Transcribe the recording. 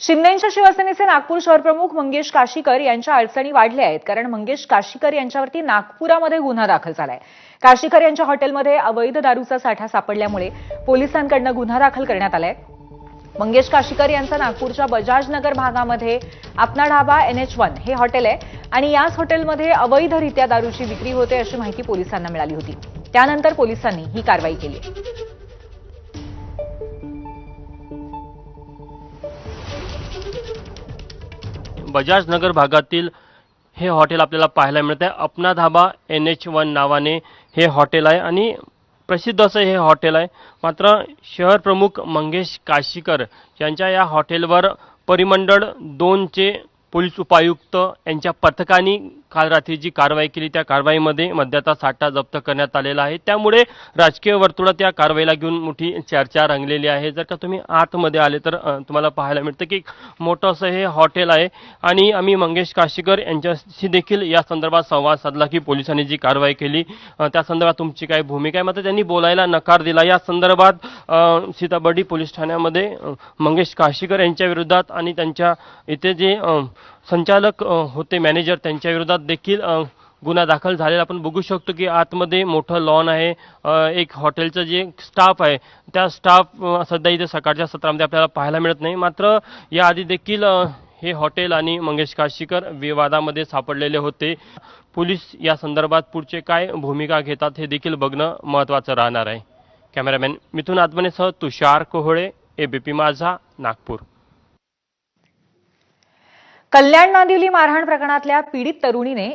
शिंदेच्या शिवसेनेचे नागपूर शहरप्रमुख मंगेश काशीकर यांच्या अडचणी वाढल्या आहेत. कारण मंगेश काशीकर यांच्यावरती नागपुरामध्ये गुन्हा दाखल झालाय. काशीकर यांच्या हॉटेलमध्ये अवैध दारूचा साठा सापडल्यामुळे पोलिसांकडनं गुन्हा दाखल करण्यात आलाय. मंगेश काशीकर यांचा नागपूरच्या बजाजनगर भागामध्ये Apna Dhaba N H one हे हॉटेल आहे आणि याच हॉटेलमध्ये अवैधरित्या दारूची विक्री होते अशी माहिती पोलिसांना मिळाली होती. त्यानंतर पोलिसांनी ही कारवाई केली. बजाज नगर भागातील हे हॉटेल आपल्याला पाहायला मिळत आहे Apna Dhaba N H one नावाने हे हॉटेल आहे आणि प्रसिद्ध असं हे हॉटेल आहे. मात्र शहर प्रमुख मंगेश काशीकर यांच्या या हॉटेलवर परिमंडळ दोनचे पोलीस उपायुक्त यांच्या पथकाने काल रात्री जी कारवाई केली त्या कारवाईमध्ये मद्याचा साठा जप्त करण्यात आलेला आहे. त्यामुळे राजकीय वर्तुळात या कारवाईला घेऊन मोठी चर्चा रंगलेली आहे. जर का तुम्ही आतमध्ये आले तर तुम्हाला पाहायला मिळतं की मोठं असं हे हॉटेल आहे. आणि आम्ही मंगेश काशीकर यांच्याशी देखील या संदर्भात संवाद साधला की पोलिसांनी जी कारवाई केली त्या संदर्भात तुमची काय भूमिका आहे? मात्र त्यांनी बोलायला नकार दिला. या संदर्भात सीताबर्डी पोलीस ठाण्यामध्ये मंगेश काशीकर यांच्या विरोधात आणि त्यांच्या इथे जे संचालक होते मॅनेजर त्यांच्या विरोधात देखील गुन्हा दाखल झालेला आपण बघू शकतो की आतमध्ये मोठं लॉन आहे. एक हॉटेलचं जे स्टाफ आहे त्या स्टाफ सध्या इथे सकाळच्या सत्रामध्ये आपल्याला पाहायला मिळत नाही. मात्र याआधी देखील हे हॉटेल आणि मंगेश काशीकर विवादामध्ये सापडलेले होते. पोलीस या संदर्भात पुढचे काय भूमिका घेतात हे देखील बघणं महत्त्वाचं राहणार आहे. कॅमेरामॅन मिथुन आत्मनेसह तुषार कोहळे एबीपी माझा नागपूर. कल्याण नांदिवली मारहाण प्रकरणातल्या पीडित तरुणीने